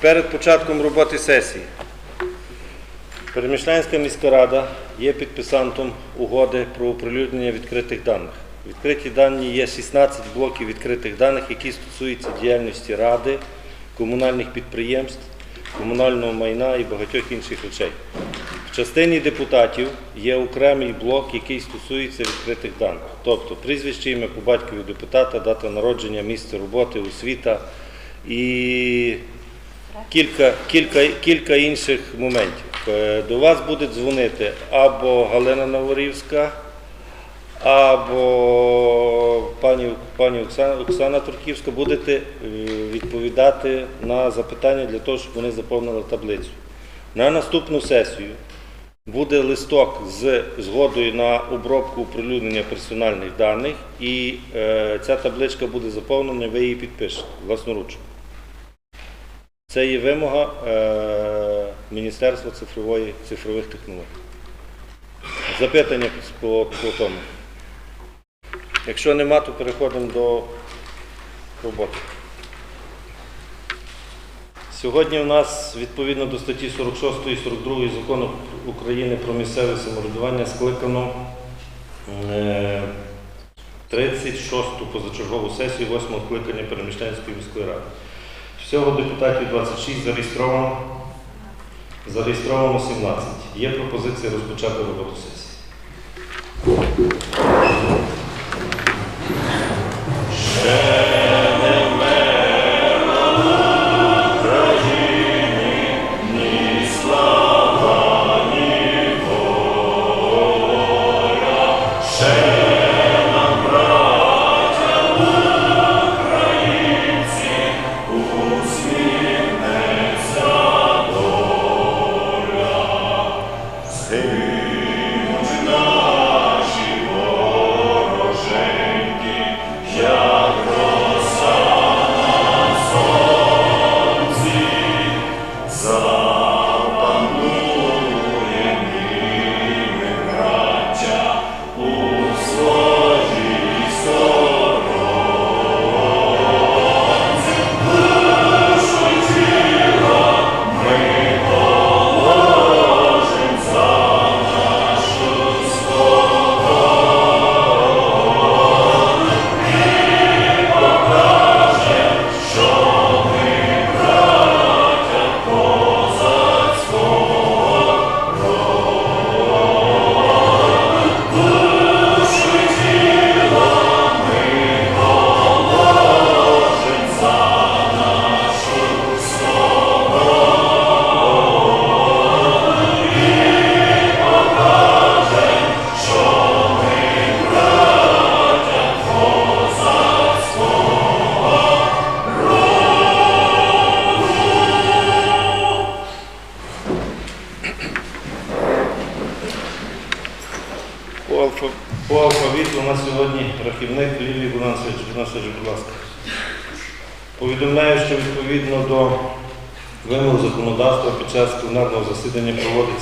Перед початком роботи сесії Перемішлянська міська рада є підписантом угоди про оприлюднення відкритих даних. Відкриті дані є 16 блоків відкритих даних, які стосуються діяльності ради, комунальних підприємств, комунального майна і багатьох інших речей. В частині депутатів є окремий блок, який стосується відкритих даних. Тобто прізвище, ім'я по батькові депутата, дата народження, місце роботи, освіта і кілька, кілька, кілька інших моментів. Е, До вас буде дзвонити або Галина Новорівська, або пані, пані Оксана, Оксана Турківська. Будете е, відповідати на запитання для того, щоб вони заповнили таблицю. На наступну сесію буде листок з згодою на обробку оприлюднення персональних даних, і е, ця табличка буде заповнена, ви її підпишете власноручно. Це є вимога е, Міністерства цифрової, цифрових технологій. Запитання по, по тому. Якщо нема, то переходимо до роботи. Сьогодні у нас відповідно до статті 46 і 42 закону України про місцеве самоврядування скликано е, 36-ту позачергову сесію 8-го скликання Переміщенської міської ради. Всього депутатів 26 зареєстровано. Зареєстровано 17. Є пропозиція розпочати роботу сесії.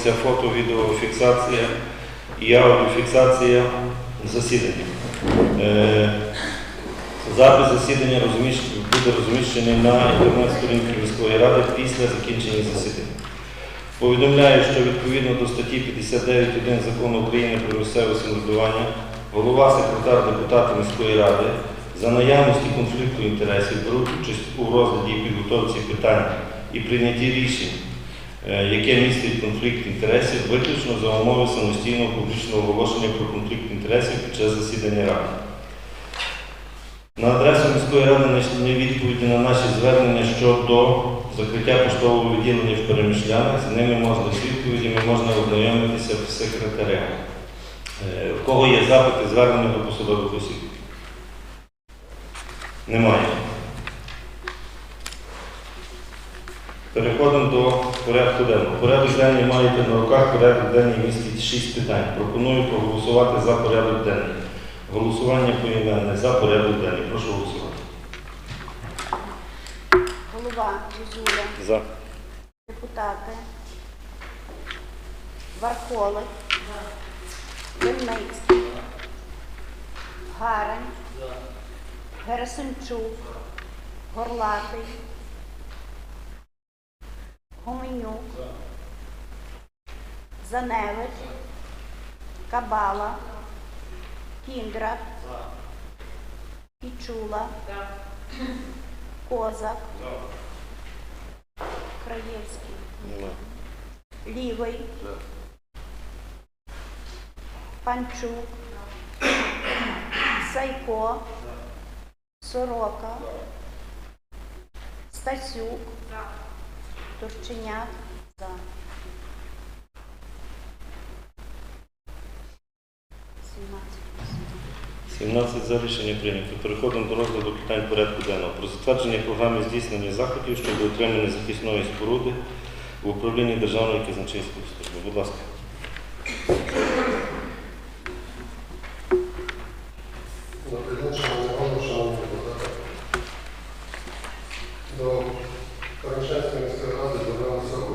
Проводиться фото, відеофіксація і аудіофіксація засідання. Е, Запис засідання буде розміщений на інтернет-сторінці міської ради після закінчення засідання. Повідомляю, що відповідно до статті 59.1 Закону України про місцеве самоврядування, голова, секретар, депутати міської ради за наявності конфлікту інтересів беруть участь у розгляді і підготовці питань і прийнятті рішень, яке містить конфлікт інтересів, виключно за умови самостійного публічного оголошення про конфлікт інтересів під час засідання ради. На адресу міської ради знайшли відповіді на наші звернення щодо закриття поштового відділення в перемішлянах. З ними можна з відповідями можна ознайомитися в секретаря. Е, В кого є запити, звернення до посадових осіб? Немає. Переходимо до порядку денного. Порядок денний маєте на руках, порядок денний містить 6 питань. Пропоную проголосувати за порядок денний. Голосування поіменне за порядок денний. Прошу голосувати. Голова Зозуля, За. депутати, Вархолик, Винницький, Гарань, Герасимчук, Горлатий, Гуменюк, Заневич, Кабала, Кіндрат, Пічула, Козак, Краєвський, Лівий, Панчук, Сайко, Сорока, Стасюк. Турченяк за. Сімнадцять за рішення прийнято. Переходимо до розгляду питань порядку денного. Про затвердження програми здійснення заходів щодо отримання захисної споруди в управлінні Державної казначейської служби. Будь ласка. Добрий день, шановні депутати. До Перемішанської міської ради додалося е,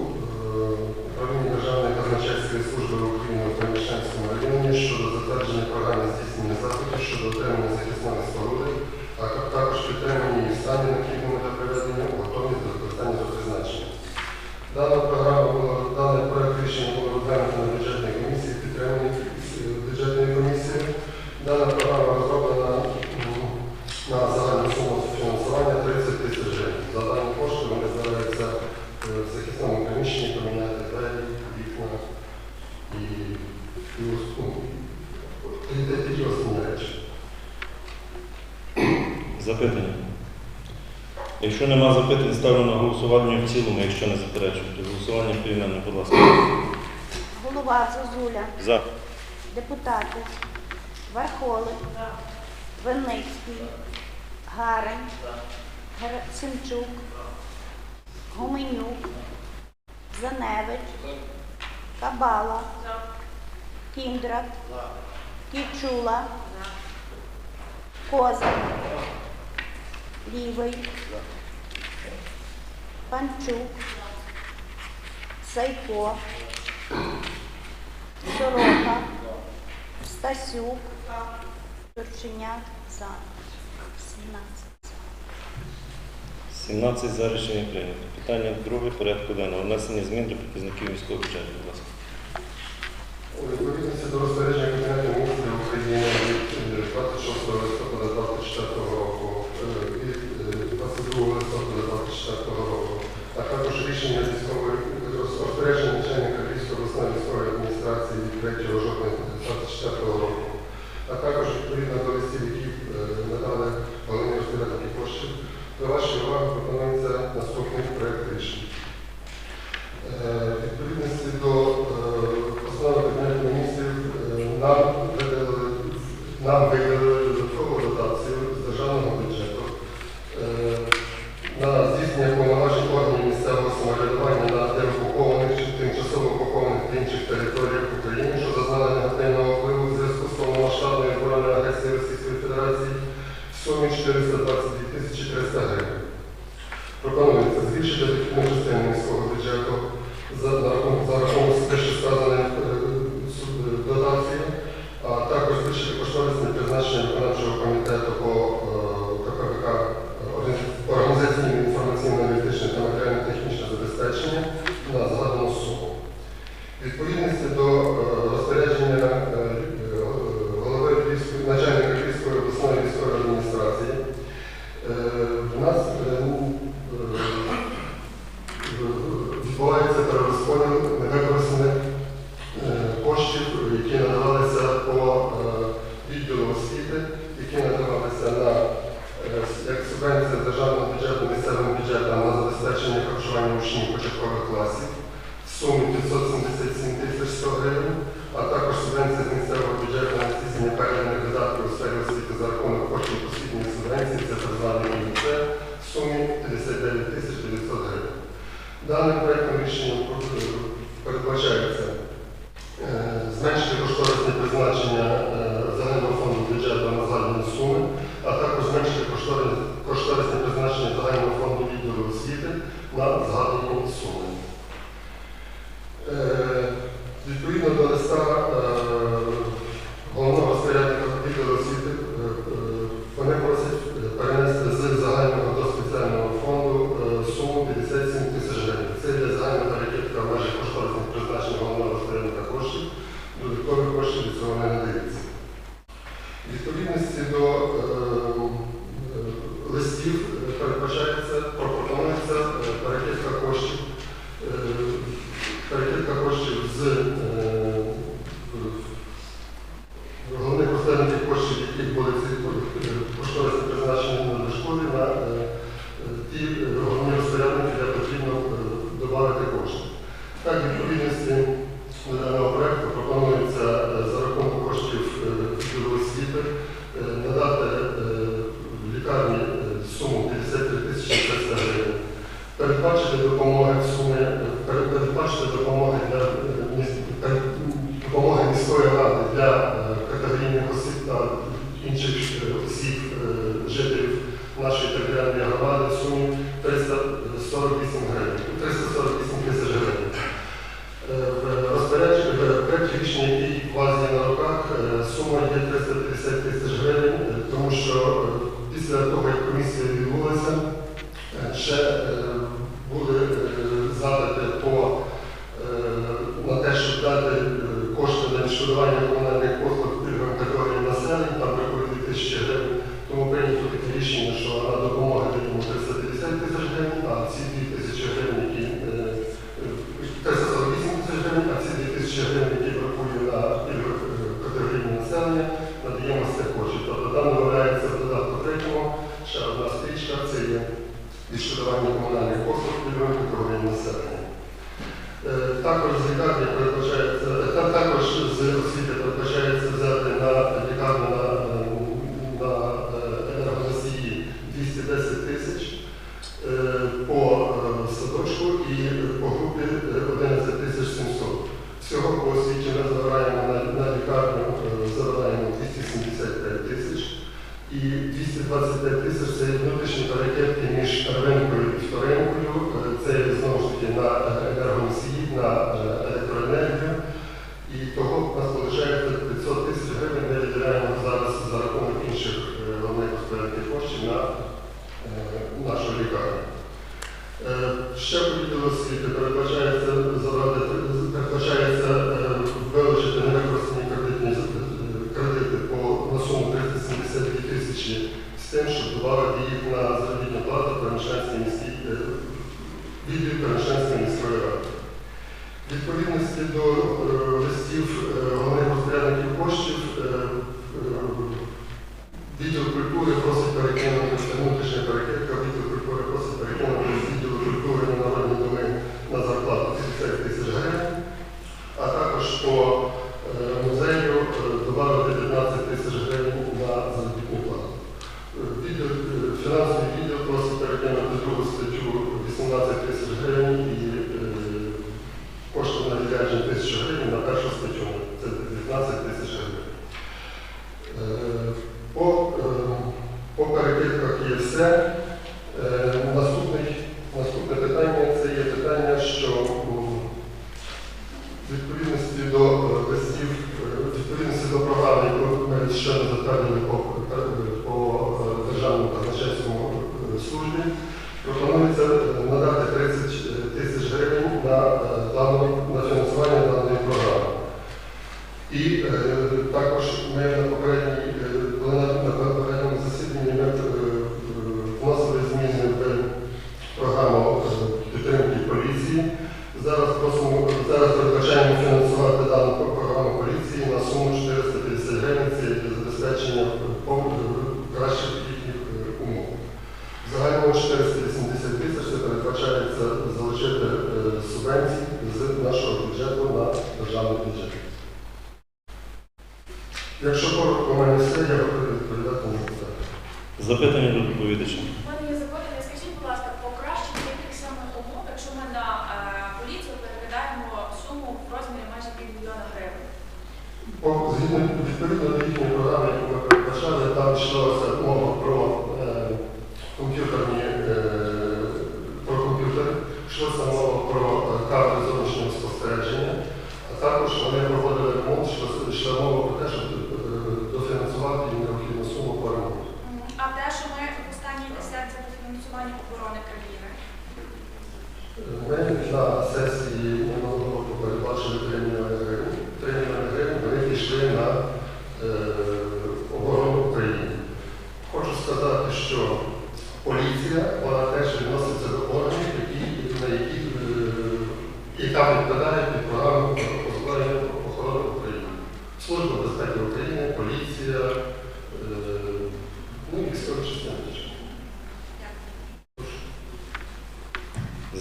управління Державної казначейської служби України в Перемішанському районі щодо затвердження програми здійснення заходів щодо отримання захисної споруди, а також підтримання її стані необхідними для приведення готовність до використання до призначення. запитань ставлю на голосування в цілому, якщо не заперечуєте. Голосування поіменно, будь ласка. Голова Зозуля. За. Депутати. Верхолик. Винницький. Гарень. Герасимчук. Гуменюк. Заневич. Кабала. Кіндрат. Кічула. Козак. Лівий. Панчук, Сайко, Сорока, Стасюк, Турченяк за 17. 17 за рішення прийнято. Питання друге порядку денного. Внесення змін до показників міського бюджету. Будь ласка. love Е, відділ перешенської міської ради. Відповідності до е, листів е, головних розпорядників коштів відділ культури просить перекинути внутрішнє перекинути. Е, наступне, наступне питання це є питання, що відповідності до е, листів, е, відповідності до програми, яку ми ще не затвердили по, по державному казначейському службі, суму 480 тисяч це передбачається залучити е, субвенції з нашого бюджету на державний бюджет. Якщо коротко мене все, я буду відповідати на питання. Запитання до доповідача. фінансування оборони країни? Ми на сесії минулого року передбачили 3 мільйони гривень. 3 мільйони гривень вони пішли на е, оборону України. Хочу сказати, що поліція вона теж відноситься до органів, які, на які, е, яка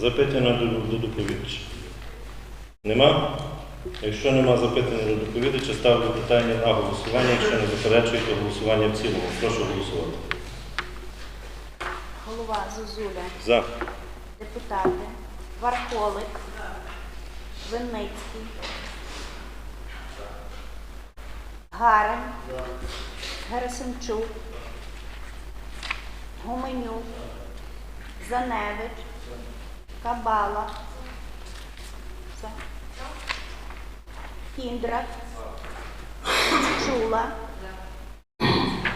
Запитання до, до доповідача. Нема? Якщо нема запитання до доповідача, ставлю питання на голосування. Якщо не заперечуєте голосування в цілому, прошу голосувати. Голова Зозуля. За. Депутати Вархолик, Винницький, Гарен, Герасимчук, Гуменюк, Заневич, Кабала, За. Кіндрат, Чула,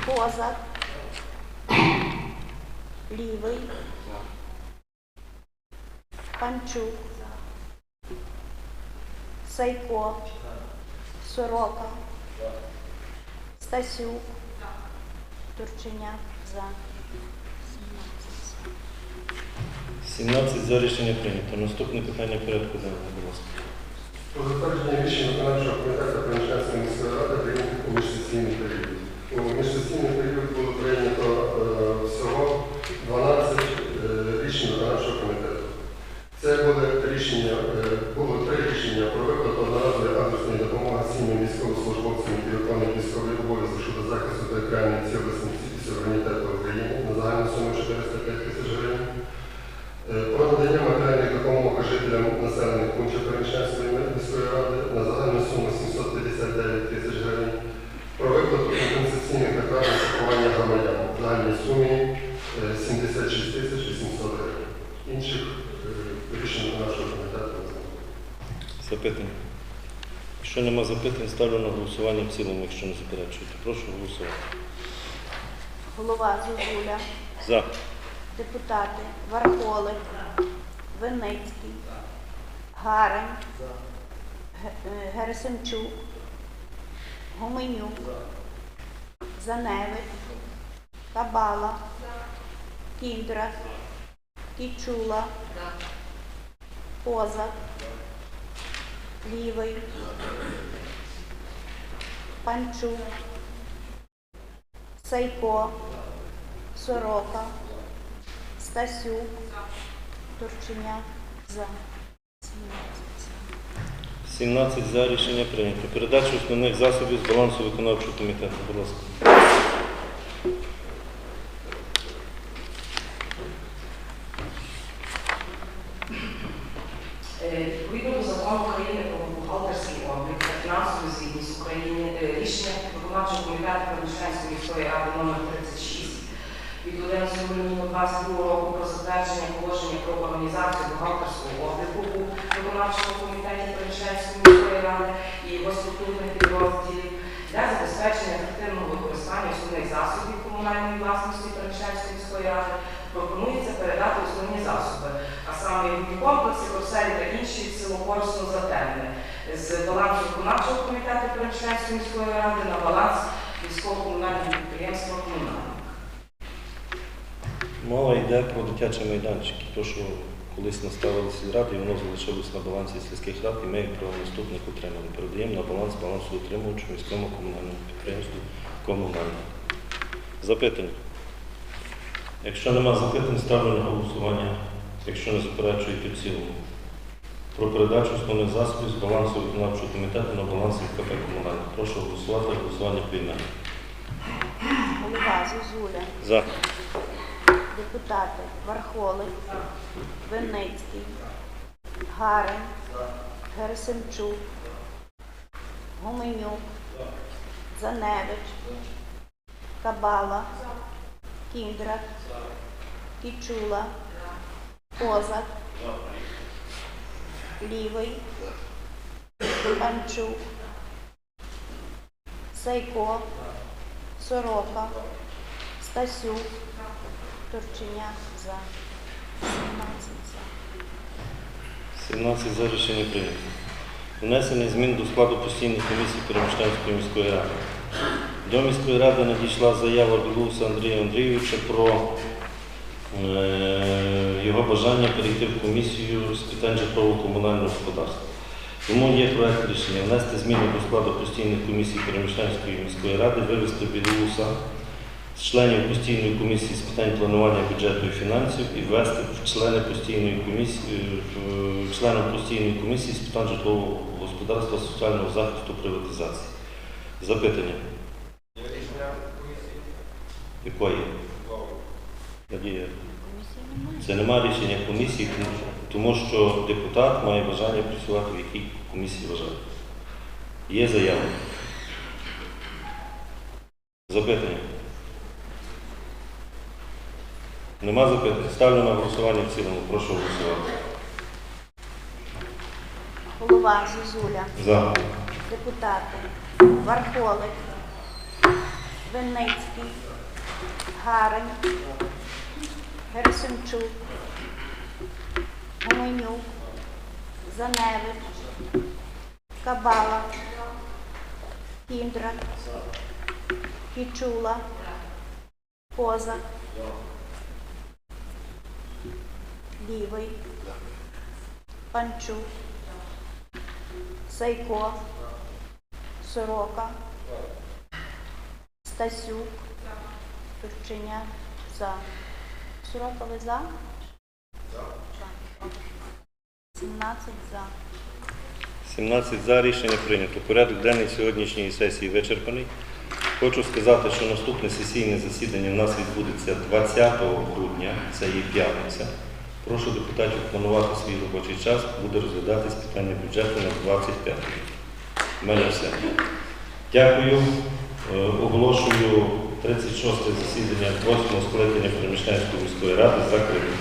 Козак, Лівий, Панчук, Сайко, Сорока, Стасюк, Турченяк за 17. 17 за рішення прийнято. Наступне питання порядку денного, будь ласка. Про затвердження рішення виконавчого комітету Проміжканської міської ради прийнято у міжсесійний період. У міжсесійний період було прийнято е, всього 12 е, рішень виконавчого комітету. Це були рішення, е, було три рішення про виплату одноразової адресної допомоги сім'ям військовослужбовцям, які виконують військовий обов'язок щодо захисту територіальної цілісності і суверенітету України на загальну суму 405 тисяч гривень. Е, Про надання матеріальних допомог жителям населених пунктів Переміщанської міської ради на загальну суму 759 тисяч гривень. Про виплату компенсаційних витрат на страхування громадян в загальній сумі е, 76 тисяч 800 гривень. Інших е, рішень нашого комітету не знаю. Запитання. Якщо нема запитань, ставлю на голосування в цілому, якщо не заперечуєте. Прошу голосувати. Голова Зозуля, За. депутати Вархолик, Винницький, Гарен, Ге- е, Герасимчук, Гуменюк, Заневич, Кабала, Кіндрат, Кічула, Козак, Лівий, Панчук, Сайко, Сорока, Стасюк, Турченяк за. 17. 17 за. Рішення прийнято. Передача основних засобів з балансу виконавчого комітету. Будь ласка. Е, Відповідно до закону України про бухгалтерський облік та фінансову звітність України е, рішення виконавчого комітету Переміщенської міської ради номер 36 від 11 грудня 22 року про затвердження положення про організацію бухгалтерського обліку у виконавчому комітеті Переміщенської міської ради і його структурних підрозділів для забезпечення ефективного використання основних засобів комунальної власності Переміщенської міської ради пропонується передати основні засоби, а саме ігрові комплекси, корселі та інші силокорисно затемне з балансу виконавчого комітету Переміщенської міської ради на баланс військово-комунального підприємства комунального. Мова йде про дитячі майданчики. То, що колись наставили сільради, і воно залишилось на балансі сільських рад, і ми як правонаступник отримали. Передаємо на баланс балансу утримувачу міському комунальному підприємству комунальному. Запитання. Якщо нема запитань, ставлю на голосування, якщо не заперечуєте в цілому. Про передачу основних засобів з балансу виконавчого комітету на баланс КП комунальних. Прошу голосувати. Голосування приймемо. Голова Зозуля, За. депутати Вархолик, Винницький, Гарен, Герасимчук, Гуменюк, Заневич, Кабала, Кіндрат, Кічула, Козак, Лівий, Панчук, Сайко, Сорока, Стасюк, Турченяк за. 17 за. 17 за рішення прийнято. Внесення змін до складу постійної комісії Перемиштанської міської ради. До міської ради надійшла заява Білуса Андрія Андрійовича про е, його бажання перейти в комісію з питань житлово-комунального господарства. Тому є проект рішення внести зміни до складу постійних комісій Перемиштанської міської ради, вивести Білуса з членів постійної комісії з питань планування бюджету і фінансів і ввести в члени постійної комісії в- постійної комісії з питань житлового господарства, соціального захисту, приватизації. Запитання. Якої? Це немає рішення комісії, тому- що депутат має бажання працювати в якій комісії вважає. Є заява. Запитання. Нема запитань. Ставлю на голосування в цілому. Прошу голосувати. Голова Зозуля. За. Депутати. Вархолик. Винницький. Гарень. Герасимчук. Гуменюк. Заневич. Кабала. Кіндра. Кічула. Козак. Лівий. Панчук. Сайко. Сорока. Стасюк. Турчиня. За. Сорока ви за? За. 17 за. 17 за рішення прийнято. Порядок денний сьогоднішньої сесії вичерпаний. Хочу сказати, що наступне сесійне засідання в нас відбудеться 20 грудня, це є п'ятниця. Прошу депутатів планувати свій робочий час, буде розглядатись питання бюджету на 25 рік. У мене все. Дякую. Е, Оголошую 36 засідання 8 скликання Переміщенської міської ради закритим.